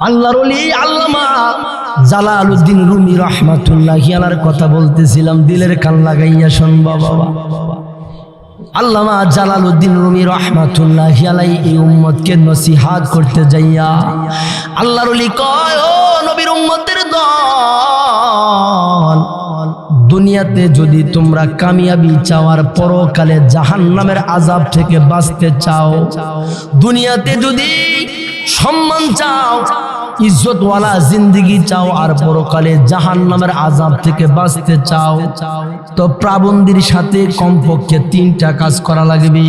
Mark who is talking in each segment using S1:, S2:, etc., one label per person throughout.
S1: আল্লাহর আল্লামা Jalaluddin Rumi রহমাতুল্লাহ আলার কথা বলতেছিলাম, দিলের কান লাগাইয়া শুনবা বাবা আল্লামা জালালউদ্দিন রুমি রহমাতুল্লাহ আলাই এই উম্মতকে নসিহাত করতে যাইয়া আল্লাহর কয় নবীর উম্মতের দল, দুনিয়াতে যদি তোমরা কামিয়াবি চাওয়ার পরকালে জাহান্নামের আজাব থেকে বাঁচতে চাও, দুনিয়াতে যদি সম্মান চাও। ইজ্জতওয়ালা জিন্দিগি চাও আর পরকালে জাহান নামের আজাব থেকে বাঁচতে চাও। তো প্রাবন্দির সাথে কমপক্ষে তিনটা কাজ করা লাগবে।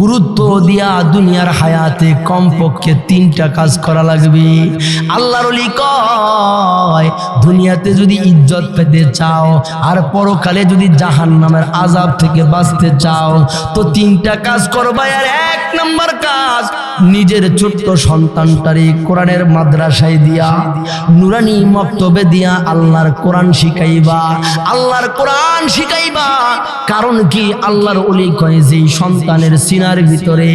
S1: গুরুত্ব দিয়া দুনিয়ার হায়াতে কমপক্ষে তিনটা কাজ করা লাগবে। আল্লাহর কয়, দুনিয়াতে যদি ইজ্জত পেতে চাও আর পরকালে যদি জাহান নামের আজাব থেকে বাঁচতে চাও, তো তিনটা কাজ করবা আর এক নম্বর কাজ, নিজের ছোট্ট সন্তানটারে কোরআনের মাদ্রাসায় দিয়া নুরানি মক্তবে দিয়া আল্লাহর কোরআন শিখাইবা। আল্লাহর কোরআন শিখাইবা। কারণ কি? আল্লাহর ওলি কয় যে সন্তানের সিনার ভিতরে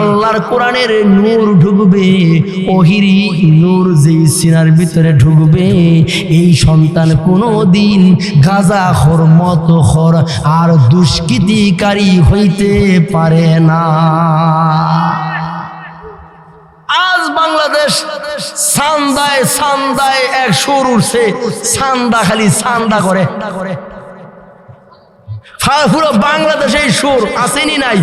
S1: আল্লাহর কোরআনের নূর ঢুকবে, ওহিরি নূর যেই সিনার ভিতরে ঢুকবে, এই সন্তান কোনো দিন গাজা খর মত খর আর দুষ্কৃতিকারী হইতে পারে না। আজ বাংলাদেশ সান্দায় সান্দায় এক সুর উঠছে, সান্দা খালি সান্দা করে। পুরো বাংলাদেশে এই সুর আসেনি নাই।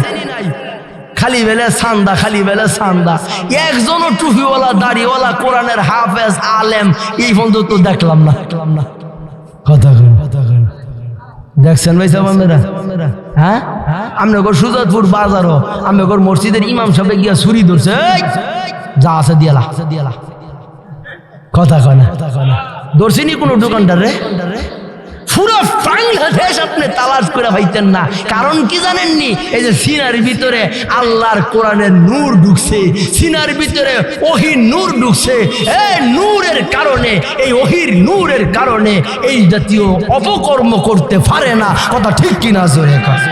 S1: খালি বেলে সান্দা, খালি বেলে সান্দা। একজনও টুপিওয়ালা, দাড়িওয়ালা, কোরআনের হাফেজ, আলেম, এই পর্যন্ত দেখলাম না। দেখলাম না কথা কথা দেখছেন ভাই সাবামেরা হ্যাঁ? আমরা সুজাতপুর বাজারও আমরা মসজিদের ইমাম সাহেব গিয়া ছুরি ধরছে! যা আছে দিয়ালা দিয়ালা কথা কয় না। কথা কয় না ধরছিনি কোনো দোকানদার রে? পুরো বাংলাদেশ আপনি তালাশ করে পাইতেন না। কারণ কি জানেননি? এই যে সিনার ভিতরে আল্লাহর কোরআনের নূর ঢুকছে। সিনার ভিতরে ওহির নূর ঢুকছে। এই নূরের কারণে, এই ওহির নূরের কারণে এই জাতীয় অপকর্ম করতে পারে না। কথা ঠিক কিনা জোরে কথা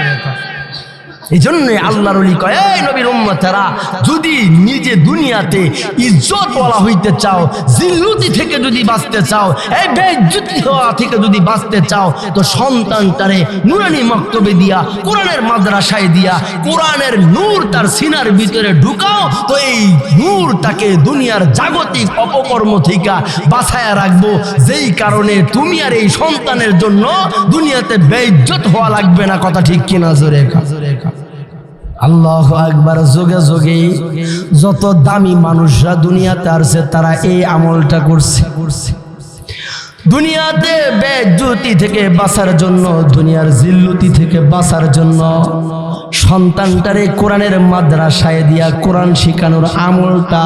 S1: এই জন্য আল্লাহর অলি কয়, এই নবীর উম্মতেরা, যদি নিজে দুনিয়াতে ইজ্জত বলা হইতে চাও, জিল্লুতি থেকে যদি বাঁচতে চাও, এই বেজ্জুতি হওয়া থেকে যদি বাঁচতে চাও, তো সন্তানটারে নুরানি মক্তবে দিয়া, কোরআনের মাদ্রাসায় দিয়া, কোরআনের নূর তার সিনার ভিতরে ঢুকাও, তো এই নূর তাকে দুনিয়ার জাগতিক অপকর্ম থেকে বাঁচায়া রাখব। যেই কারণে তুমি আর এই সন্তানের জন্য দুনিয়াতে বেইজ্জত হওয়া লাগবে না। কথা ঠিক কিনা? জোরে কা জোরে কা। আল্লাহ একবার যোগে যোগে যত দামি মানুষরা দুনিয়াতে আসছে তারা এই আমলটা করছে করছে। দুনিয়াতে বেজ্জুতি থেকে বাঁচার জন্য, দুনিয়ার জিল্লুতি থেকে বাঁচার জন্য সন্তানটারে কোরআনের মাদ্রাসায় দিয়া কোরআন শিখানোর আমলটা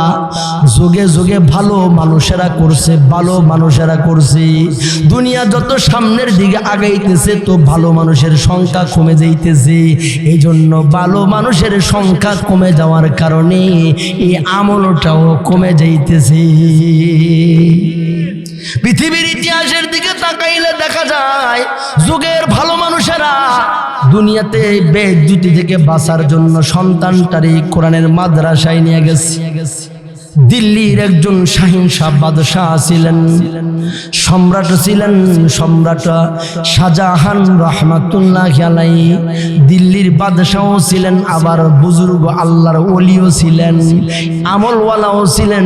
S1: যুগে যুগে ভালো মানুষেরা করছে, ভালো মানুষেরা করছে। দুনিয়া যত সামনের দিকে আগাইতেছে, তো ভালো মানুষের সংখ্যা কমে যাইতেছে। এই জন্য ভালো মানুষের সংখ্যা কমে যাওয়ার কারণে এই আমলটাও কমে যাইতেছে। পৃথিবীর ইতিহাসের দিকে তাকাইলে দেখা যায়, যুগের ভালো মানুষেরা দুনিয়াতে বেজ্জুতি থেকে বাঁচার জন্য সন্তানটারে কোরআনের মাদ্রাসায় নিয়ে গেছে। দিল্লির একজন শাহিন শাহ বাদশাহ ছিলেন। সম্রাট ছিলেন সম্রাট শাহজাহান রহমাতুল্লাহ আলাই দিল্লির বাদশাহ ছিলেন, আবার বুজুর্গ আল্লাহর ওলিও ছিলেন, আমলওয়ালাও ছিলেন,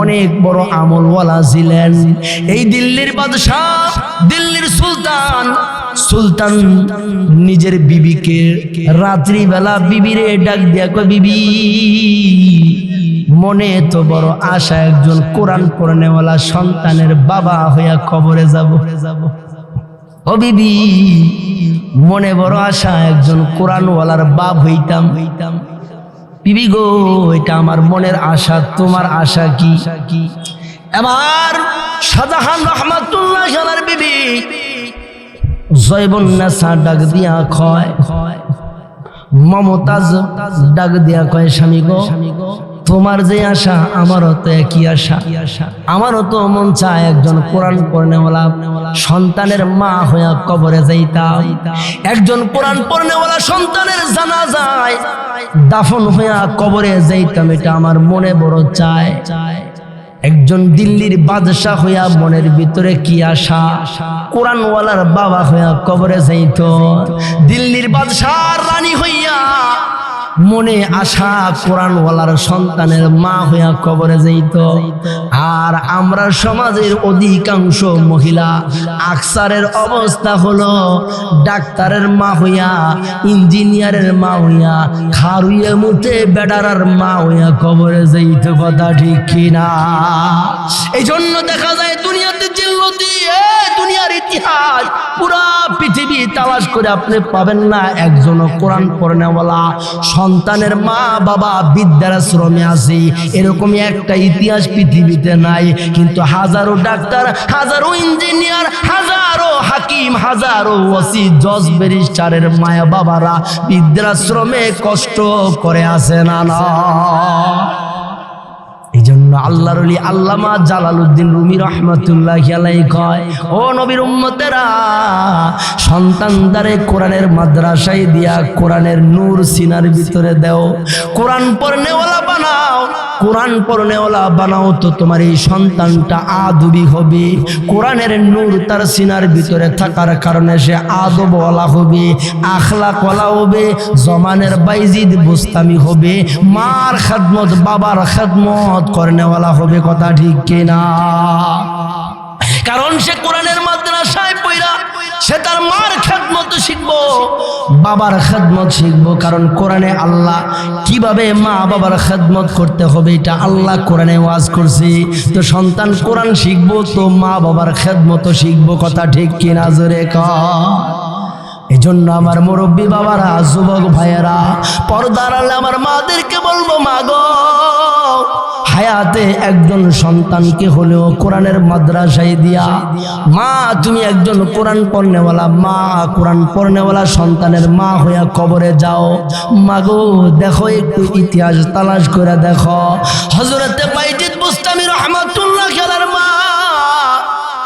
S1: অনেক বড় আমলওয়ালা ছিলেন। এই দিল্লির বাদশাহ, দিল্লির সুলতান সুলতান নিজের বিবিকে রাত্রিবেলা বিবিরে ডাক দিয়া বিবি মনে তো বড় আশা একজন কোরআন পড়নেওয়ালা সন্তানের বাবা হইয়া কবরে যাব। যাব ও বিবি, মনে বড় আশা একজন কোরআনওয়ালার বাপ হইতাম। হইতাম বিবি গো, এটা আমার মনের আশা, তোমার আশা কি? কি এবার শাহজাহান রহমাতুল্লাহ সালার বিবি জয়বন্যাসা ডাক দিয়া খয় মমতাজ ডাক দিয়া কয় স্বামী গো স্বামী গো তোমার যে আশা, আমারও তো একই আশা। আমারও তো মন চায় একজন কোরআন পড়নেওয়ালা, সন্তানের মা হইয়া কবরে যাইতাম। একজন কোরআন পড়নেওয়ালা, সন্তানের জানা যায় দাফন হইয়া কবরে যাইতাম, এটা আমার মনে বড় চায়। একজন দিল্লির বাদশাহ হইয়া মনের ভিতরে কি আশা? কোরআনওয়ালার বাবা হইয়া কবরে যাইত। দিল্লির বাদশাহ রানী হইয়া মনে আশা কোরআনওয়ালার সন্তানের মা হইয়া কবরে যাইত। আর আমরা সমাজের অধিকাংশ মহিলা, আকসারের অবস্থা হলো ডাক্তারের মা হইয়া, ইঞ্জিনিয়ারের মা হইয়া খারুয়ে মুতে বেডারার মা হইয়া কবরে যাইত, কথা ঠিক কিনা? এই জন্য দেখা যায় দুনিয়াতে জিল্লতি দুনিয়ার ইতিহাস, পুরা পৃথিবী তালাশ করে আপনি পাবেন না। একজন কোরআন পড়নেওয়ালা সন্তানের মা বাবা বিদ্যাশ্রমে আছে এরকম একটা ইতিহাস পৃথিবীতে নাই, কিন্তু হাজারো ডাক্তার, হাজারো ইঞ্জিনিয়ার, হাজারো হাকিম, হাজারো ওসি, জজ, ব্যারিস্টারের মায়া বাবারা বৃদ্ধাশ্রমে কষ্ট করে আসে না না? এই জন্য আল্লাহর আল্লামা জালালউদ্দিন রুমি রহমতুল্লাহ আলাই কয়, ও নবীর উম্মতেরা সন্তান দ্বারে কোরআনের মাদ্রাসায় দিয়া কোরআনের নূর সিনার ভিতরে দেও। কোরআন পড়নেওয়ালা বানাও, কোরআন পড়নেওয়ালা বানাও তো তোমার এই সন্তানটা আদবি হবে। কোরআনের নূর তার সিনার ভিতরে থাকার কারণে সে আদবওয়ালা হবে, আখলাকওয়ালা হবে, জমানের বাইজিদ বুস্তামি হবে, মার খেদমত, বাবার খেদমত করনেওয়ালা হবে কথা ঠিক কিনা? কারণ সে কোরআনের মাদ্রাসায় পইরা সে তার মার খেদমত শিখব, বাবার খেদমত শিখব। কারণ কোরআনে আল্লাহ কীভাবে মা বাবার খেদমত করতে হবে, এটা আল্লাহ কোরআনে ওয়াজ করছে। তো সন্তান কোরআন শিখব, তো মা বাবার খেদমত শিখব, কথা ঠিক কিনা জোরে ক? এই জন্য আমার মুরব্বী বাবারা, যুবক ভাইয়েরা, পর্দার আমার মাদেরকে বলব, মা গো হায়াতে একজন সন্তানকে হলেও কোরআনের মাদ্রাসায় দিয়া। মা, তুমি একজন কোরআন পড়নেওয়ালা। মা, কোরআন পড়নেওয়ালা সন্তানের মা হইয়া কবরে যাও। মাগো, দেখো, একটু ইতিহাস তালাশ করে দেখো। হজরতে বাইজিদ বুস্তামি রহমাতুল্লাহ খেলার মা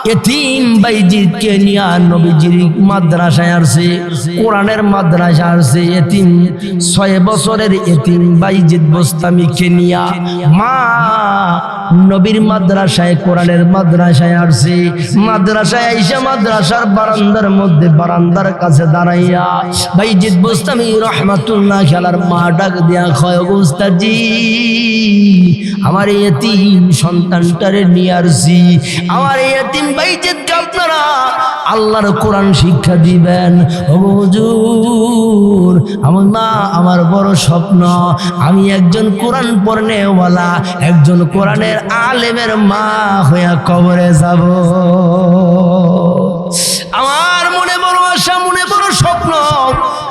S1: এতিম বাইজিদকে নিয়া নবীজির মাদ্রাসায় আসছে কোরআনের মাদ্রাসা আসছে এতিম। ছয় বছরের এতিম বাইজিদ বোস্তামিকে নিয়া মা নবীর মাদ্রাসায়, কোরআনের মাদ্রাসায় আসছে মাদ্রাসায় আইসা মাদ্রাসার বারান্দার মধ্যে বারান্দার কাছে দাঁড়াইয়া বাইজিদ বোস্তামি রহমাতুল্লাহ খেলার মা ডাক দিয়া খয় অবস্থাজি আমার এতিম সন্তানটারে নিয়ে আসছি আমার এতিম বাইজেদকে আপনারা আল্লাহর কোরআন শিক্ষা দিবেন। হুজুর, আমার না আমার বড় স্বপ্ন, আমি একজন কোরআন পড়নেওয়ালা, একজন কোরআনের আলেমের মা হইয়া কবরে যাব। আমার মনে বড় আশা, মনে বড় স্বপ্ন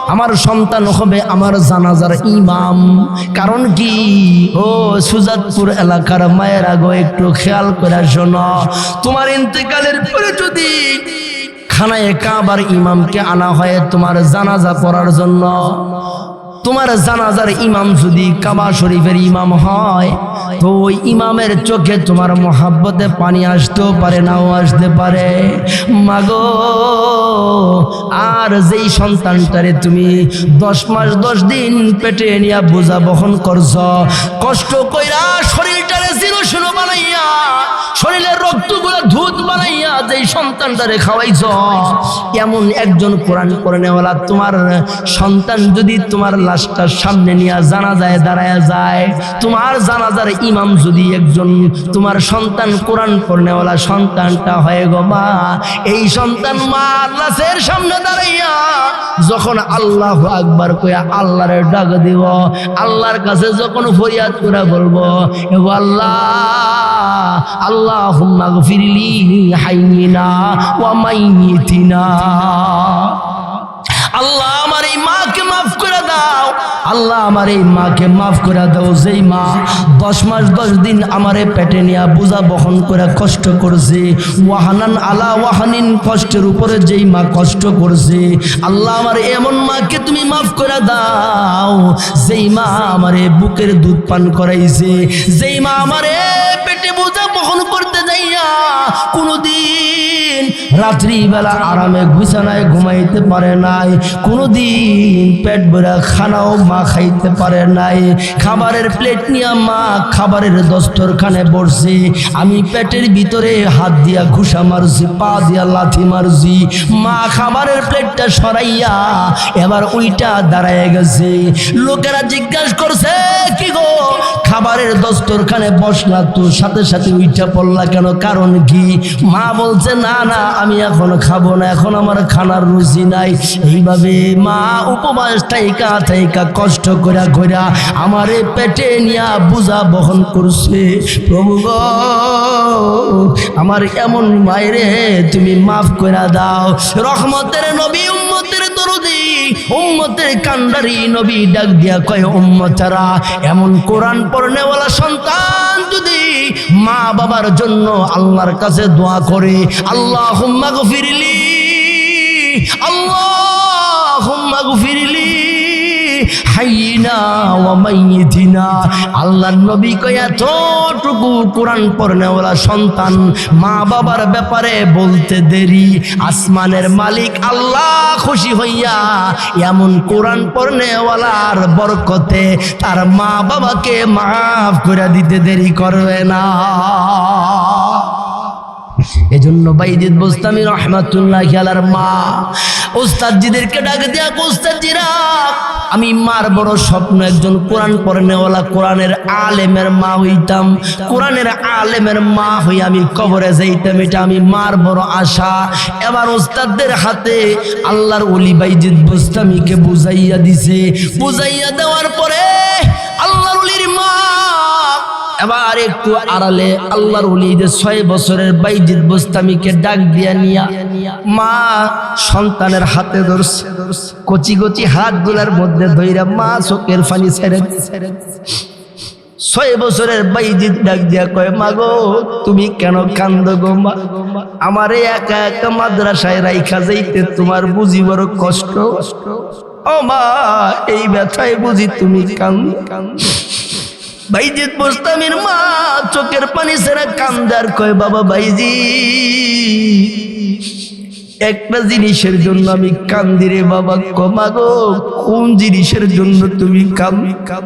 S1: আমার সন্তান হবে আমার জানাজার ইমাম। কারণ কি? ও সুজাতপুর এলাকার মায়ের আগে একটু খেয়াল করে শোনো। তোমার ইন্তেকালের পরে যদি খানায় কাবার ইমামকে আনা হয় তোমার জানাজা পড়ার জন্য তোমার জানাজার ইমাম যদি কাবা শরীফের ইমাম হয়, তো ওই ইমামের চোখে তোমার মহাব্বতে পানি আসতেও পারে, নাও আসতে পারে। মাগো, আর যেই সন্তানটারে তুমি দশ মাস, দশ দিন পেটে নিয়ে বোঝা বহন করছ, কষ্ট কইরা শরীরটারে জিরো শুনো বানাইয়া শরীরের রক্তগুলো ধুত বানাইয়া যেই সন্তানটারে খাওয়াইছ, এমন একজন কোরআন করে নেওয়ালা তোমার সন্তান যদি তোমার লাশটার সামনে নিয়ে জানা যায় দাঁড়ায় যায়, তোমার জানাজার ইমাম যদি একজন তোমার সন্তান কোরআন পড়নেওয়ালা সন্তানটা হয়ে গো মা, এই সন্তান মা লাশের সামনে দাঁড়াইয়া যখন আল্লাহ আকবার কইয়া আল্লাহরে ডাক দিব, আল্লাহর কাছে যখন ফরিয়াদ করে বলব এগো আল্লাহ আল্লাহ ফিরলি হাইনা ওয়া মাইতিনা আল্লাহ আমার এই মাকে মাফ করে দাও। আল্লাহ আমার এই মাকে মাফ করে দাও, যেই মা দশ মাস, দশ দিন আমারে পেটে নিয়ে বোঝা বহন করে কষ্ট করছে। ওয়াহানান আলা ওয়াহানিন, কষ্টের উপরে যেই মা কষ্ট করছে। আল্লাহ আমার এমন মাকে তুমি মাফ করে দাও। যেই মা আমারে বুকের দুধ পান করাইছে। যেই মা আমারে পেটে বহন করতে যাইয়া কোনোদিন রাত্রিবেলা আরামে বিছানায় ঘুমাইতে পারে নাই, কোনোদিন পেট ভরা খানাও মা খাইতে পারে নাই। খাবারের প্লেট নিয়ে মা খাবারের দস্তরখানে বসছে। আমি পেটের ভিতরে হাত দিয়া ঘুষা মারছি, পা দিয়া লাথি মারছি। মা খাবারের প্লেটটা সরাইয়া এবার ওইটা দাঁড়ায় গেছে। লোকেরা জিজ্ঞাসা করছে, কি গো, খাবারের দস্তরখানে বসলা তো, সাথে সাথে উইটা পড়লা কেন? কারণ কি? মা বলছে, না না আমি এখন খাব না, এখন আমার খানার রুচি নাই। এইভাবে মা উপবাস থাইকা ঠাইকা কষ্ট করা করা আমার পেটে নিয়া বুঝা বহন করছে। প্রভু আমার এমন মায়েরে তুমি মাফ করে দাও। রহমতের নবী উম্মতারা এমন পড়নেওয়ালা সন্তান যদি মা বাবার জন্য আল্লাহর কাছে দোয়া করে আল্লাহ হুম্মা গফিরলি হাইনা নবী কয়, এতটুকু কোরআন পড়নেওয়ালা সন্তান মা বাবার ব্যাপারে বলতে দেরি। আসমানের মালিক আল্লাহ খুশি হইয়া এমন কোরআন পড়নেওয়ালার বরকতে তার মা বাবাকে মাফ করে দিতে দেরি করবে না। এজন্য বাইজিদ বোস্তামি রহমাতুল্লাহ খেলার মা ওস্তাদজিদেরকে ডাক দিয়া ওস্তাদজিরা আমি মার বড় স্বপ্ন একজন কোরআন পড়নেওয়ালা, কোরআনের আলেমের মা হইতাম। কোরআনের আলেমের মা হই আমি কবরে যাইতাম, এটা আমি মার বড় আশা। এবার ওস্তাদদের হাতে আল্লাহর অলি বাইজিদ বোস্তামিকে বুঝাইয়া দিছে। বুঝাইয়া দেওয়ার পরে মা এবার একটু আড়ালে আল্লাহর উলি যে ছয় বছরের বাইজিৎ বোস্তামিকে ডাক দিয়া নিয়া মা সন্তানের হাতে ধরছে। কচি কচি হাতগুলার মধ্যে ধইরা মা চোখের ফানি ছেড়ে ছেড়ে ছয় বছরের বাইজিৎ ডাক দিয়া কয়, মা গো, তুমি কেন কান্দ গো মা? আমারে একা একা মাদ্রাসায় রাইখা যাইতে তোমার বুঝি বড় কষ্ট। ও মা, এই ব্যথায় বুঝি তুমি কান্দ কান্দ ভাইজিৎ বোস্তামির মা চোখের পানি সেরা কান্দার কয়, বাবা ভাইজি একটা জিনিসের জন্য আমি কান্দি রে বাবা কমা গো, কোন জিনিসের জন্য তুমি কাম কাম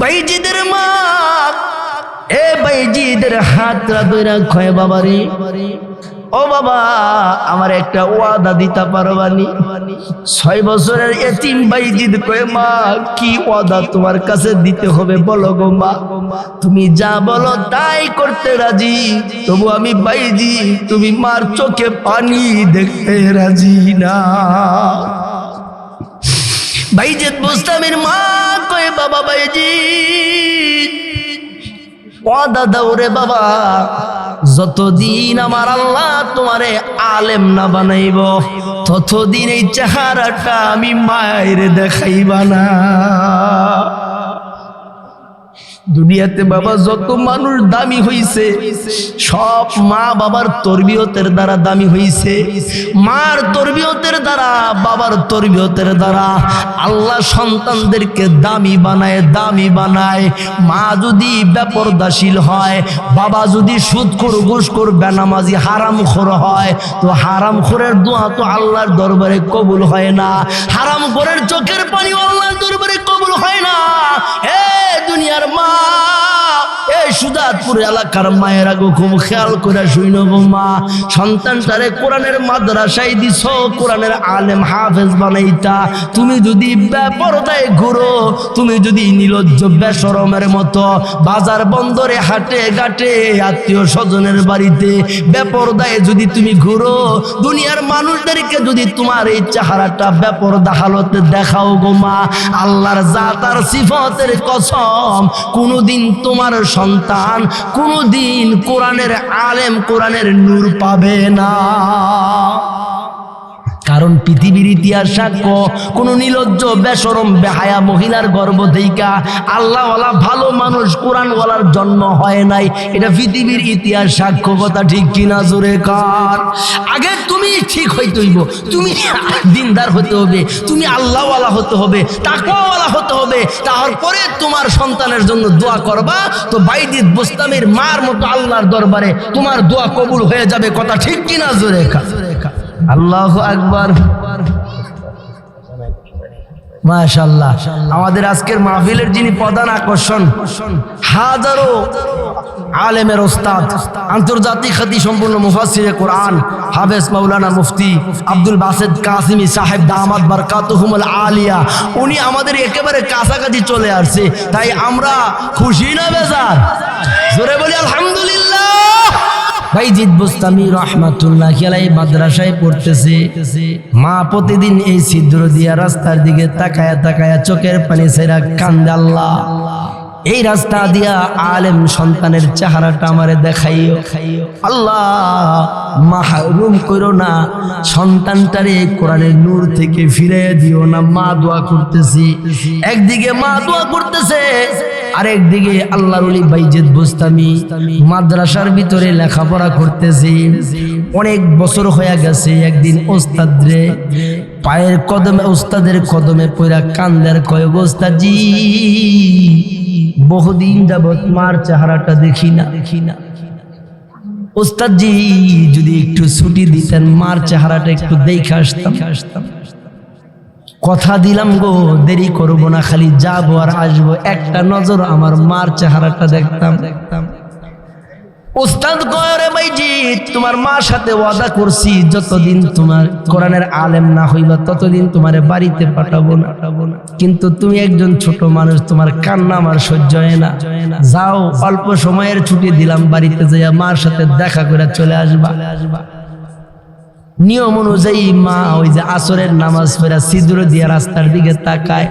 S1: ভাইজিদের মা, এ ভাইজিদের হাতরা দইরা কয়, বাবা রে ও বাবা, আমার একটা ওয়াদা দিতে পারবানি। ছয় বছরের এতিম বাইজিদ কয়ে, মা, কি ওয়াদা তোমার কাছে দিতে হবে বলো গো মা। তুমি যা বলো তাই করতে রাজি, তবু আমি বাইজি, তুমি মার চোখে পানি দেখতে রাজি না। বাইজিদ বুস্তামের মা কয়ে, বাবা বাইজি ওয়াদা দাও বাবা। যতদিন আমার আল্লাহ তোমারে আলেম না বানাইব, ততদিন এই চেহারাটা আমি মায়ের দেখাইবা না। দুনিয়াতে বাবা যত মানুষ দামি হইছে, সব মা বাবার তরবিয়তের দ্বারা দামি হইছে। মার তরবিয়তের দ্বারা, বাবার তরবিয়তের দ্বারা। আল্লাহ সন্তানদেরকে দামি বানায় দামি বানায়। মা যদি বেপরদাশীল হয়, বাবা যদি সুদখোর ঘুষখোর বেনামাজি হারাম খোর হয়, তো হারাম খোরের দোয়া তো আল্লাহর দরবারে কবুল হয় না। হারাম খোরের চোখের পানি আল্লাহর দরবারে কবুল হয় না। হে দুনিয়ার মা এই সুদাতপুর এলাকার মায়েরা গো খুব খেয়াল করে শুইন গো মা। সন্তানটারে কোরআনের মাদ্রাসায় কোরআনের আলেম হাফেজ বানাইতা। তুমি যদি ঘুরো, তুমি যদি নিলজ্জ বেসরমের মতো বাজার বন্দরে হাটে ঘাটে আত্মীয় স্বজনের বাড়িতে বেপরদায় যদি তুমি ঘুরো, দুনিয়ার মানুষদেরকে যদি তোমার এই চেহারাটা বেপরদা হালতে দেখাও গো মা। আল্লাহর জাতার সিফতের কসম, কোনোদিন তোমার সন্তান কোনোদিন কোরআনের আলেম কোরআনের নূর পাবে না। কারণ পৃথিবীর ইতিহাস সাক্ষ্য, কোন নিলজ্জ বেসরম বেহায়া মহিলার গর্ভ থেইকা আল্লাহওয়ালা ভালো মানুষ কোরআনওয়ালার জন্ম হয় নাই। এটা পৃথিবীর ইতিহাস সাক্ষ্য কথা ঠিক কিনা জোরে কার আগে তুমি ঠিক হইতে হইব, তুমি দিনদার হতে হবে, তুমি আল্লাহওয়ালা হতে হবে তাকওয়ালা হতে হবে, তারপরে তোমার সন্তানের জন্য দোয়া করবা, তো বাইদিত বুস্তামের মার মতো আল্লাহর দরবারে তোমার দোয়া কবুল হয়ে যাবে কথা ঠিক কিনা জোরে কা আল্লাহ আকবার। মাশাল্লাহ আমাদের আজকের মাহফিলের যিনি প্রধান আকর্ষণ, হাজারো আলেমের ওস্তাদ, আন্তর্জাতিক খ্যাতি সম্পূর্ণ মুফাসিরে কোরআন, হাফেজ মাওলানা মুফতি আব্দুল বাসেদ কাসিমি সাহেব দামাদ বারকাতুহুমুল আলিয়া, উনি আমাদের একেবারে কাছাকাছি চলে আসছে। তাই আমরা খুশি না বেজার? জোরে বলি আলহামদুলিল্লাহ। ভাইজিদ বুস্তামি রহমাতুল্লাহ মা প্রতিদিন এই ছিদ্র দিয়া রাস্তার দিকে চোখের এই রাস্তা দিয়া আলেম সন্তানের আমারে আল্লাহ, মাহরুম করো না, সন্তানটারে কোরআনের নূর থেকে ফিরে দিও না, মা দোয়া করতেছি। একদিকে মা দোয়া করতেছে আরেকদিকে আল্লাহর ওলি বাইজেদ বুস্তামি মাদ্রাসার ভিতরে লেখাপড়া করতেছি। অনেক বছর হয়ে গেছে একদিন ওস্তাদ রে পায়ের কদমে, ওস্তাদের কদমে পয়রা কান্দার কয়, ওস্তাদজি, বহুদিন যাবত মার চেহারাটা দেখি না। দেখি না ওস্তাদজি, যদি একটু ছুটি দিতেন, মার চেহারাটা একটু দেখে আসতাম আসতাম। কথা দিলাম গো, দেরি করব না, খালি যাব আর আসব। একটা নজর আমার মার চেহারাটা দেখতাম। দেখতাম ওস্তাদ কয়রে ভাইজি তোমার মার সাথে ওয়াদা করছি, যতদিন তোমার কোরআনের আলেম না হইবা, ততদিন তোমারে বাড়িতে পাঠাবো না। কিন্তু তুমি একজন ছোট মানুষ, তোমার কান্না আমার সহ্য হয় না। যাও, অল্প সময়ের ছুটি দিলাম, বাড়িতে যাইয়া মার সাথে দেখা করে চলে আসবা আসবা। নিয়ম অনুযায়ী মা ওই যে আসরের নামাজ পড়া সিঁদুর দিয়া রাস্তার দিকে তাকায়।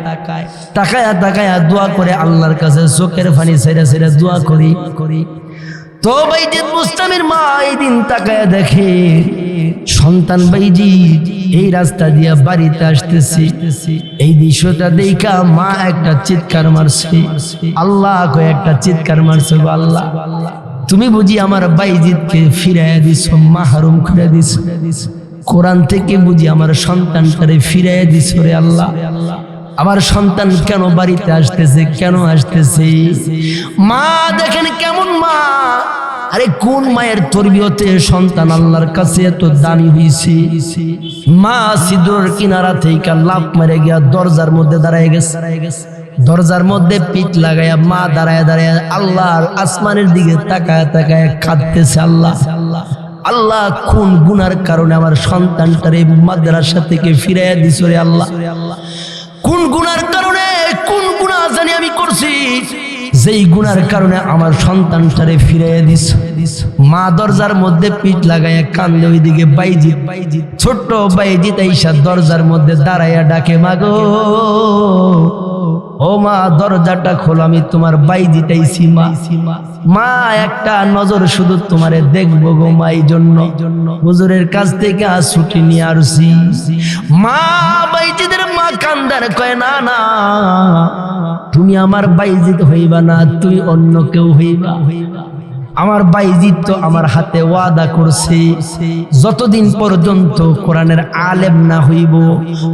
S1: তাকায়া তাকায়া দোয়া করে আল্লাহর কাছে চোখের ফানি সেরা সেরা দোয়া করি। করি তো বাইজি মুস্তামের মা এই দিন তাকায়া দেখে, সন্তান বাইজি, এই রাস্তা দিয়া বাড়িতে আসতেছি। এই দৃশ্যটা দেখা মা একটা চিৎকার মারছে। আল্লাহ কয়ে, একটা চিৎকার মারছে আল্লাহ। তুমি বুঝি আমার বাইজিদকে ফিরাইয়া দিছ, মাহরুম করে দিছ। কোরআন থেকে বুঝি আমার সন্তানটারে ফিরাইয়া দিছ রে আল্লাহ। আমার সন্তান কেন বাড়িতে আসতেছে, কেন আসতেছে? মা, দেখেন কেমন মা। আরে, কোন মায়ের তরবিয়তে সন্তান আল্লাহর কাছে এত দামি হয়েছে মা সিঁদুরের কিনারা থেকে লাভ মেরে গিয়া দরজার মধ্যে দাঁড়ায় গেছে। দরজার মধ্যে পিঠ লাগাইয়া মা দাঁড়ায় দাঁড়ায় আল্লাহর আসমানের দিকে তাকায় তাকায় কাঁদতেছে আল্লাহ আল্লাহ। কোন গুনার কারণে আমার সন্তানটারে মাদ্রাসা থেকে ফিরাইয়া দিছ রে আল্লাহ? কোন গুনার কারণে, কোন গুণা জানি আমি করছি? যেই গুনার কারণে আমার সন্তানটারে ফিরাইয়া দিস মা দরজার মধ্যে পিঠ লাগাইয়া কান্দে, ওইদিকে বাইজি বাইজি ছোট্ট বাইজি তাইসা দরজার মধ্যে দাঁড়াইয়া ডাকে মাগো ও মা, দরজাটা খোলো, আমি তোমার বাইজি তাইছি মা। মা, একটা নজর শুধু তোমারে দেখব গো মা এই জন্য হুজুরের কাছ থেকে আজ ছুটি নিয়ে আসছি। মা, বাইজিদের মা কান্দার কয়, না না, তুমি আমার বাইজিত হইবা না, তুই অন্য কেউ হইবা। আমার বাইজিত তো আমার হাতে ওয়াদা করছে, যতদিন পর্যন্ত কোরআনের আলেম না হইব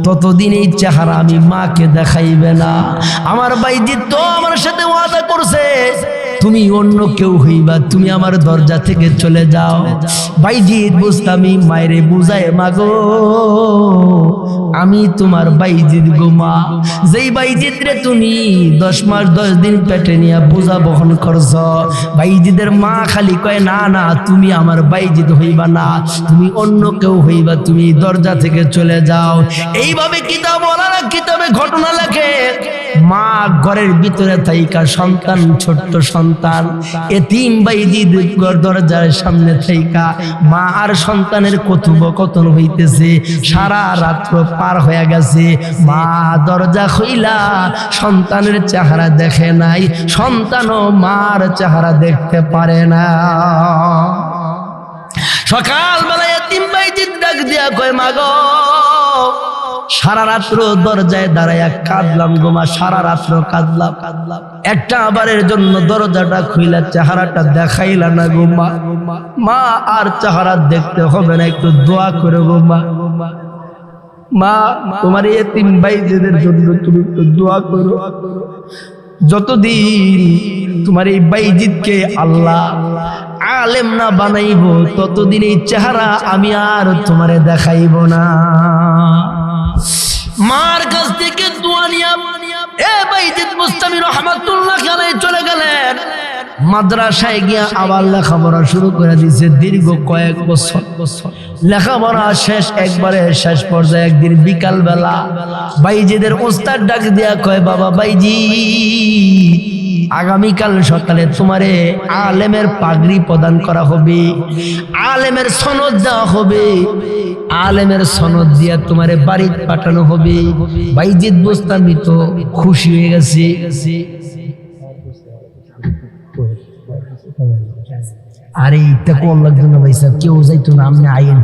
S1: ততদিন এই চেহারা আমি মাকে দেখাইবে না। আমার বাইজিত তো আমার সাথে ওয়াদা করছে তুমি অন্য কেউ হইবা, তুমি আমার দরজা থেকে চলে যাও। বাইজিৎ বুঝতামি, মায়েরে বুঝায়, মাগো, আমি তোমার বাইজিৎ গো মা। যেই বাইজিৎ রে তুমি দশ মাস, দশ দিন পেটে নিয়ে বোঝা বহন করছ। বাইজিদের মা খালি কয়, না না, তুমি আমার বাইজিৎ হইবা না। তুমি অন্য কেউ হইবা, তুমি দরজা থেকে চলে যাও। এইভাবে কিতাব বলা না কিতাবে ঘটনা লেখে। মা ঘরের ভিতরে থাইকা সন্তান, ছোট্ট সন্তান। এতিম বাইদি দরজার সামনে থাইকা, মা আর সন্তানের কথোপকথন হইতেছে, সারা রাত্র পার হয়ে গেছে। মা দরজা খুইলা, সন্তানের চেহারা দেখে নাই, সন্তানও মার চেহারা দেখতে পারে না। সকালবেলায় এতিম বাইদি ডাক দিয়া কয় মাগো সারা রাত্র দরজায় দাঁড়ায় কাঁদলাম গোমা সারা রাত্র কাঁদলাম। কাঁদলাম একটা আবারের জন্য দরজাটা খুইলা চেহারাটা দেখাইলা না গোমা মা। আর চেহারা দেখতে হবে না, একটু দোয়া করে গোমা মা। তোমার এতিম বাইজেদের জন্য তুমি একটু দোয়া করো। যতদিন তোমার এই বাইজিদকে আল্লাহ আলেম না বানাইব, ততদিন এই চেহারা আমি আর তোমারে দেখাইব না। মার কাছ থেকে চলে গেলেন। মাদ্রাসায় গিয়া আবার লেখাপড়া শুরু করে দিয়েছে দীর্ঘ কয়েক বছর। লেখাপড়া শেষ, একবারে শেষ পর্যায়ে একদিন বিকাল বেলা বাইজিদের ওস্তাদ ডাক দিয়া কয়, বাবা বাইজি আগামীকাল সকালে তোমারে আলেমের পাগড়ি প্রদান করা হবে। আলেমের সনদ দেওয়া হবে। আলেমের সনদ দিয়া তোমারে বাড়িতে পাঠানো হবে। বাইজিদ বুস্তামি তো খুশি হয়ে গেছে। আরে এটা কোন লাগতো না ভাই সাহেব, কেউ যাইতো না, আপনি আইন।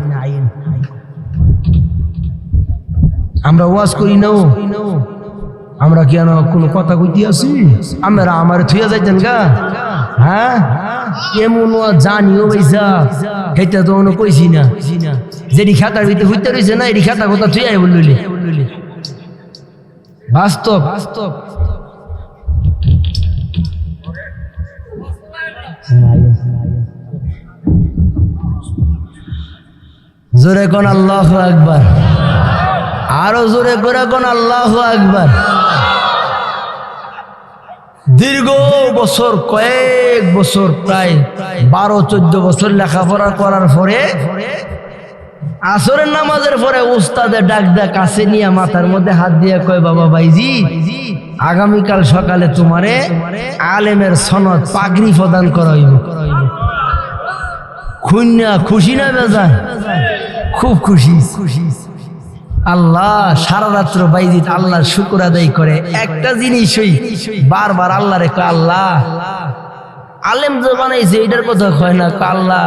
S1: আমরা ওয়াজ করি না আমরা কেন কোনো কথা কইতে আছি আমরা আমার থুয়া যাইতেন গা। হ্যাঁ? এমন জানিও ভাইসা এটা তো অন্য কইছি না। যেটি খাতার ভিতরে হইতে রয়েছে না এটি খাতা কথা থুয়াই বললি বাস্তব বাস্তব। জোরে কোন আল্লাহ আকবার। আরও জোরে করে কোন আল্লাহ আকবার। দীর্ঘ বছর, কয়েক বছর, প্রায় বারো, চোদ্দ বছর লেখাপড়া করার পরে আসরের নামাজের পরে উস্তাদের ডাক দেয় কাছে নিয়ে মাথার মধ্যে হাত দিয়ে কয়, বাবা ভাইজি, আগামীকাল সকালে তোমারে আলেমের সনদ পাগড়ি প্রদান করা খুন্যা খুশি না বেজান খুব খুশি খুশি। আল্লাহ সারা রাত্র বাইজিত আল্লাহর শুকুর আদায় করে। একটা জিনিসই বারবার আল্লাহ রেখে আল্লাহ, আলেম যে বানাইছে এটার কথা কয় না আল্লাহ,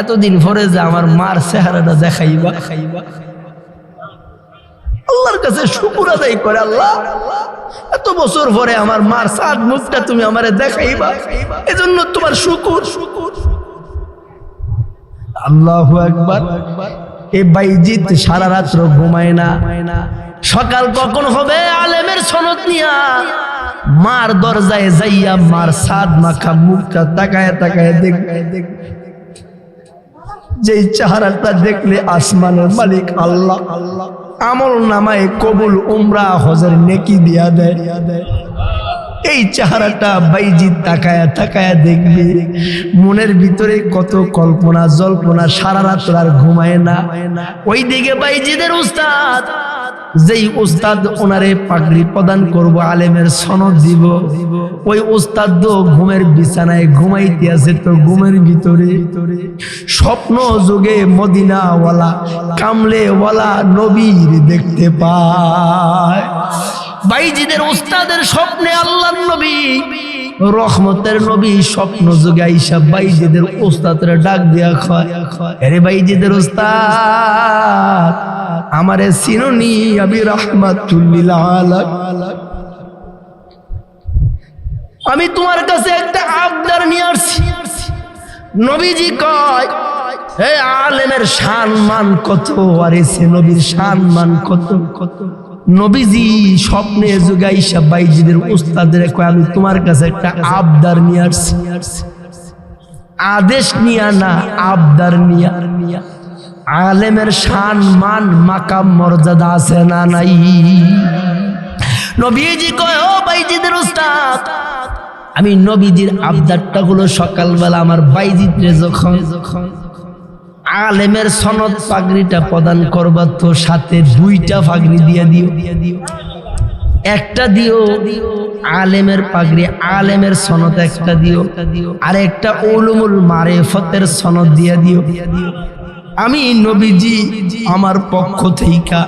S1: এতদিন পরে যে আমার মার চেহারাটা দেখাইবা। খাইবা আল্লাহর কাছে আল্লাহ, এত বছর পরে আমার মার সাত মুখটা তুমি আমারে দেখাইবা। এজন্য তোমার শুকুর শুকুর। আল্লাহু আকবার। এ বাইজিৎ সারা রাত্র ঘুমায় না। সকাল কখন হবে আলেমের সনদ নিয়া? মার দরজায় যাইয়া মার সাদ মাখা মুখটা তাকায় তাকায় দেখবে যেই চেহারাটা দেখলে আসমানের মালিক আল্লাহ আল্লাহ। আমল নামায় কবুল, উমরা, হজের নেকি দিয়া দেয়। এই চেহারাটা বাইজি তাকায়া তাকায়া দেখবে। মনের ভিতরে কত কল্পনা, জল্পনা, সারা রাত আর ঘুমায় না। ওই দিকে বাইজিদের উস্তাদ, যেই উস্তাদ ওনারে পাগড়ি প্রদান করব, আলেমের সনদ দিব। ওই উস্তাদ ঘুমের বিছানায় ঘুমাইতে আছে তো ঘুমের ভিতরে। স্বপ্ন যুগে মদিনাওয়ালা, কামলেওয়ালা নবীর দেখতে পায়। বাইজিদের উস্তাদের স্বপ্নে আল্লাহ নবী, রহমতের নবী স্বপ্ন যুগে আইসা বাইজিদের উস্তাদের ডাক দিয়া খয় আরে বাইজিদের উস্তাদ, আমারে সিনুনি আবি রহমাতুল্লিল আমি তোমার কাছে একটা আবদার নিয়ে আসছি। নবীজি কয় হে আলেমের সম্মান কত, আর এসে নবীর সম্মান কত কত? নবীজি স্বপ্নে যুগাইসা বাইজিদের উস্তাদের কয়, আমি তোমার কাছে একটা আবদার নিয়ে আসছি। আদেশ নিয়া না, আবদার নিয়া। আলেমের শান, মান, মাকাম, মর্যাদা আছে না নাই? নবীজি কয়, ও বাইজিদের উস্তাদ, আমি নবীজির আবদারটা হলো সকালবেলা আমার বাইজিদরে যখন যখন আলেমের সনদ পাগড়িটা প্রদান করবার তো সাথে দুইটা পাগড়ি দিয়ে দিও। একটা দিও আলেমের পাগড়ি, আলেমের সনদ একটা দিও। আর একটা উলুমুল মারেফতের সনদ দিয়ে দিও। আমি নবীজি আমার পক্ষ থেকে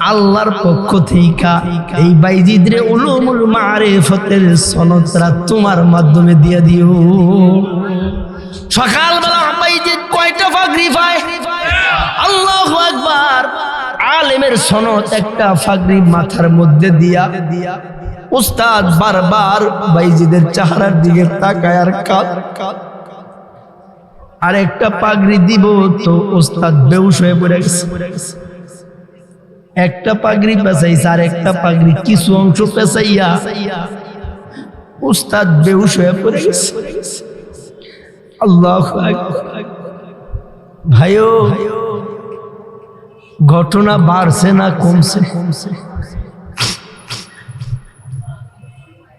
S1: আল্লাহর পক্ষ থেকে এই বাইজিদরে উলুমুল মারেফতের সনদরা তোমার মাধ্যমে দিয়ে দিও। সকালবেলা আলেমের সনদ একটা ফাগরি মাথার মধ্যে দিয়া দিয়া উস্তাদ বারবার বাইজিদের চেহারার দিকে তাকায় আর কাঁদ। আর একটা পাগড়ি দিব তো ওস্তাদ বেউস হয়ে পড়ে গেছে। একটা পাগড়ি পেঁচাইছে আর একটা পাগড়ি কিছু অংশ পেঁচাইয়া উস্তাদ বেউস হয়ে পড়ে গেছে। আল্লাহ ভাইও ঘটনা বাড়ছে না কমছে? কমছে